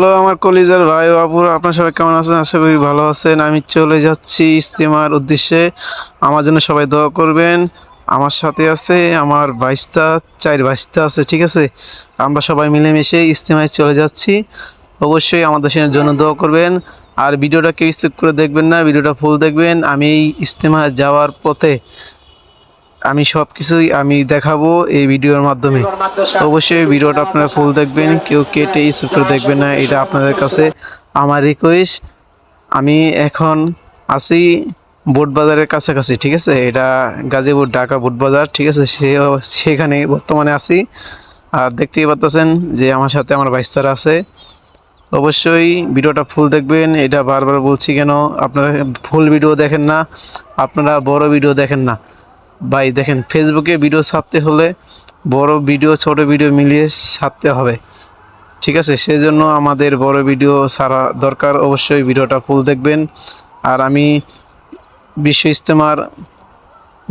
Hello, আমার কলিজার ভাই বাবুর আপনার সবাই কেমন আছেন? আশা করি ভালো আছেন। আমি চলে যাচ্ছি ইস্তেমার উদ্দেশ্যে। আমার জন্য সবাই দোয়া করবেন। আমার সাথে আছে আমার বাইশটা চার বাইশটা আছে, ঠিক আছে? আমরা সবাই মিলেমিশে ইস্তেমায় চলে যাচ্ছি। অবশ্যই আমাদের জন্য দোয়া করবেন। আর ভিডিওটা কেউ স্কিপ করে দেখবেন না, ভিডিওটা ফুল দেখবেন। আমি এই ইস্তেমা যাওয়ার পথে আমি সব কিছুই আমি দেখাবো এই ভিডিওর মাধ্যমে। অবশ্যই ভিডিওটা আপনারা ফুল দেখবেন, কেউ কেটে করে দেখবেন না, এটা আপনাদের কাছে আমার রিকোয়েস্ট আমি এখন আছি বোট বাজারের কাছাকাছি, ঠিক আছে? এটা গাজীপুর ঢাকা বোট বাজার ঠিক আছে? সে, সেখানে বর্তমানে আছি। আর দেখতেই পাচ্ছেন যে আমার সাথে আমার বাইস্তারা আছে। অবশ্যই ভিডিওটা ফুল দেখবেন, এটা বারবার বলছি কেন, আপনারা ফুল ভিডিও দেখেন না, আপনারা বড় ভিডিও দেখেন না। ভাই, দেখেন ফেসবুকে ভিডিও ছাপতে হলে বড় ভিডিও ছোট ভিডিও মিলিয়ে ছাড়তে হবে। ঠিক আছে? সেই জন্য আমাদের বড় ভিডিও ছাড়া দরকার অবশ্যই ভিডিওটা ফুল দেখবেন। আর আমি বিশ্ব ইস্তেমার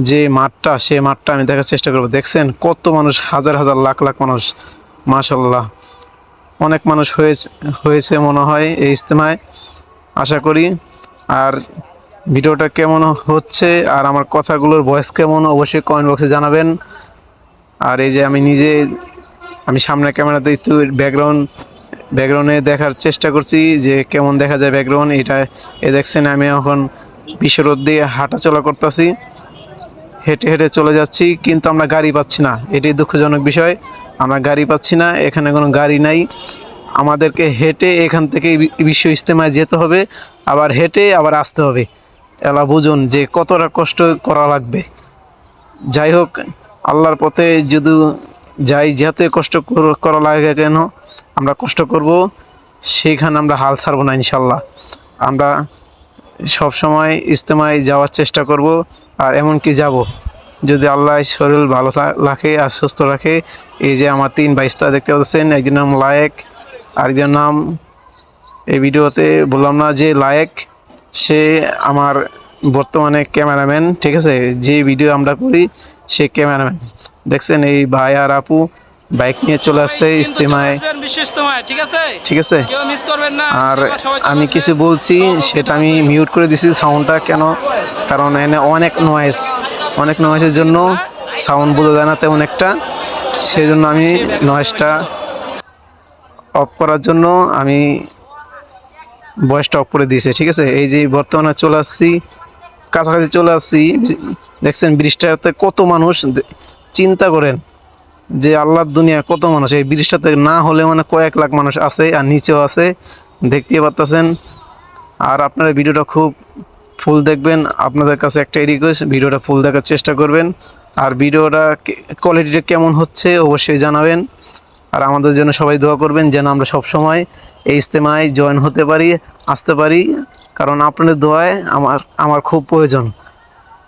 যে মাঠটা, সে মাঠটা আমি দেখার চেষ্টা করব। দেখছেন, কত মানুষ, হাজার হাজার, লাখ লাখ মানুষ মাশাল্লাহ অনেক মানুষ হয়েছে হয়েছে মনে হয় এই ইস্তেমায় আশা করি। আর ভিডিওটা কেমন হচ্ছে আর আমার কথাগুলোর ভয়েস কেমন, অবশ্যই কমেন্ট বক্সে জানাবেন। আর এই যে আমি নিজে, আমি সামনে ক্যামেরাতে একটু ব্যাকগ্রাউন্ড ব্যাকগ্রাউন্ডে দেখার চেষ্টা করছি যে কেমন দেখা যায় ব্যাকগ্রাউন্ড এটা, এ দেখছেন আমি এখন বিশ্বরোদ দিয়ে হাঁটা চলা করতেছি, হেঁটে হেঁটে চলে যাচ্ছি, কিন্তু আমরা গাড়ি পাচ্ছি না। এটাই দুঃখজনক বিষয়। আমরা গাড়ি পাচ্ছি না, এখানে কোনো গাড়ি নাই। আমাদেরকে হেঁটে এখান থেকে বিশ্ব ইজতেমায় যেতে হবে, আবার হেঁটে আবার আসতে হবে। এলা বুঝুন যে কতটা কষ্ট করা লাগবে। যাই হোক, আল্লাহর পথে যদি যাই, যাতে কষ্ট করা লাগে কেন, আমরা কষ্ট করব সেইখানে আমরা হাল ছাড়বো না ইনশাল্লাহ আমরা সব সময় ইজতেমায় যাওয়ার চেষ্টা করব আর এমনকি যাব। যদি আল্লাহ শরীর ভালো রাখে আর সুস্থ রাখে, এই যে আমার তিন বাইশটা দেখতে পাচ্ছেন একজন নাম লায়েক আরেকজন নাম এই ভিডিওতে বললাম না যে লায়েক। সে আমার বর্তমানে ক্যামেরাম্যান ঠিক আছে? যে ভিডিও আমরা করি সে ক্যামেরাম্যান। দেখছেন এই ভাই আর আপু বাইক নিয়ে চলে আসছে ইস্তেমায় ঠিক আছে? আর আমি কিছু বলছি সেটা আমি মিউট করে দিছি সাউন্ডটা কেন? কারণ এনে অনেক নয়েজ অনেক নয়েজের জন্য সাউন্ড বোঝা যায় না তেমন একটা। সেই জন্য আমি নয়েজটা অফ করার জন্য আমি ভয়েসটা অফ করে দিয়েছি, ঠিক আছে? এই যে বর্তমানে চলে আসছি, কাছাকাছি চলে আসছি, দেখছেন ব্রিজটাতে কত মানুষ চিন্তা করেন যে আল্লাহর দুনিয়া কত মানুষ, এই ব্রিজটাতে না হলে মানে কয়েক লাখ মানুষ আছে আর নিচেও আছে দেখতে পারতেছেন। আর আপনারা ভিডিওটা খুব ফুল দেখবেন, আপনাদের কাছে একটা রিকোয়েস্ট ভিডিওটা ফুল দেখার চেষ্টা করবেন। আর ভিডিওটা কোয়ালিটিটা কেমন হচ্ছে অবশ্যই জানাবেন। আর আমাদের জন্য সবাই দোয়া করবেন যেন আমরা সব সময় এই ইজতেমায় জয়েন হতে পারি, আসতে পারি। কারণ আপনাদের দোয়ায় আমার আমার খুব প্রয়োজন।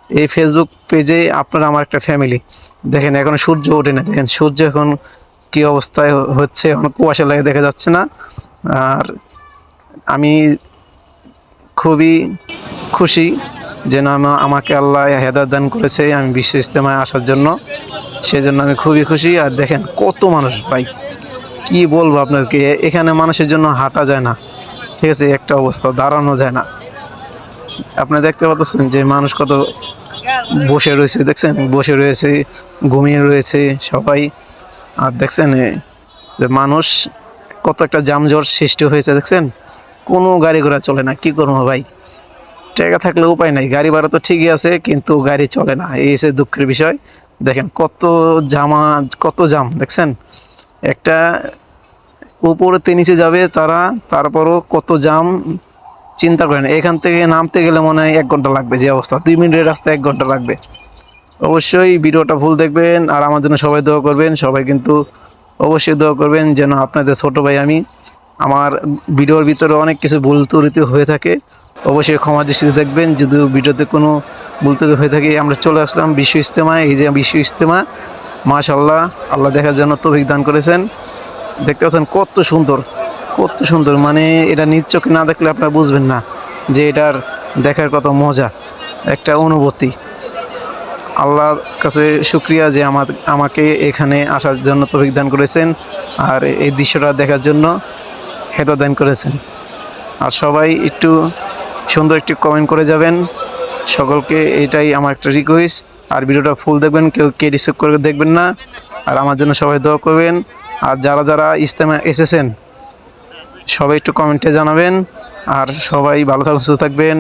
এই ফেসবুক পেজে আপনারা, আমার একটা ফ্যামিলি দেখেন, এখন সূর্য ওঠে না। দেখেন, সূর্য এখন কী অবস্থায় হচ্ছে, এখন কুয়াশা লাগে দেখা যাচ্ছে না। আর আমি খুবই খুশি যেন আমা- আমাকে আল্লাহ হেদায়ত দান করেছে আমি বিশ্ব ইজতেমায় আসার জন্য। সেজন্য আমি খুবই খুশি। আর দেখেন, কত মানুষ ভাই। কি বলব আপনাদেরকে? এখানে মানুষের জন্য হাঁটা যায় না। ঠিক আছে, একটা অবস্থা, দাঁড়ানো যায় না। আপনি দেখতে পাচ্ছেন যে মানুষ কত বসে রয়েছে, দেখছেন? বসে রয়েছে, ঘুমিয়ে রয়েছে সবাই। আর দেখছেন যে মানুষ কত একটা জামজট সৃষ্টি হয়েছে, দেখছেন? কোনো গাড়ি ঘোড়া চলে না, কি করব ভাই? টাকা থাকলে উপায় নাই, গাড়ি ভাড়া তো ঠিকই আছে, কিন্তু গাড়ি চলে না। এই হচ্ছে দুঃখের বিষয়। দেখেন কত জামা, কত জাম, দেখছেন? একটা উপরেতে নিচে যাবে তারা, তারপরও কত জাম চিন্তা করেন। এখান থেকে নামতে গেলে মনে হয় এক ঘণ্টা লাগবে যে অবস্থা। দুই মিনিটের রাস্তা এক ঘণ্টা লাগবে। অবশ্যই ভিডিওটা ভুল দেখবেন আর আমার জন্য সবাই দোয়া করবেন। সবাই কিন্তু অবশ্যই দোয়া করবেন যেন আপনাদের ছোট ভাই আমি আমার ভিডিওর ভিতরে অনেক কিছু ভুল ত্রুটি হয়ে থাকে। অবশ্যই ক্ষমা দৃষ্টিতে দেখবেন। যদি ভিডিওতে কোনো ভুল ত্রুটি হয়ে থাকে, আমরা চলে আসলাম বিশ্ব ইজতেমা এই যে বিশ্ব ইজতেমা মাশাল্লাহ আল্লাহ দেখার জন্য তৌফিক দান করেছেন। দেখতে পাচ্ছেন কত সুন্দর কত সুন্দর। মানে এটা নিজ চোখে না দেখলে আপনারা বুঝবেন না যে এটার দেখার কত মজা, একটা অনুভূতি। আল্লাহর কাছে শুক্রিয়া যে আমার, আমাকে এখানে আসার জন্য তফিক দান করেছেন আর এই দৃশ্যটা দেখার জন্য হেদা দান করেছেন। আর সবাই একটু সুন্দর একটু কমেন্ট করে যাবেন। সকলকে এটাই আমার একটা রিকোয়েস্ট আর ভিডিওটা ফুল দেখবেন, কেউ কে রিসিভ করে দেখবেন না। আর আমার জন্য সবাই দোয়া করবেন। আর যারা যারা ইজতেমা এসেছেন, সবাই একটু কমেন্টে জানাবেন। আর সবাই ভালো থাকুন সুস্থ থাকবেন।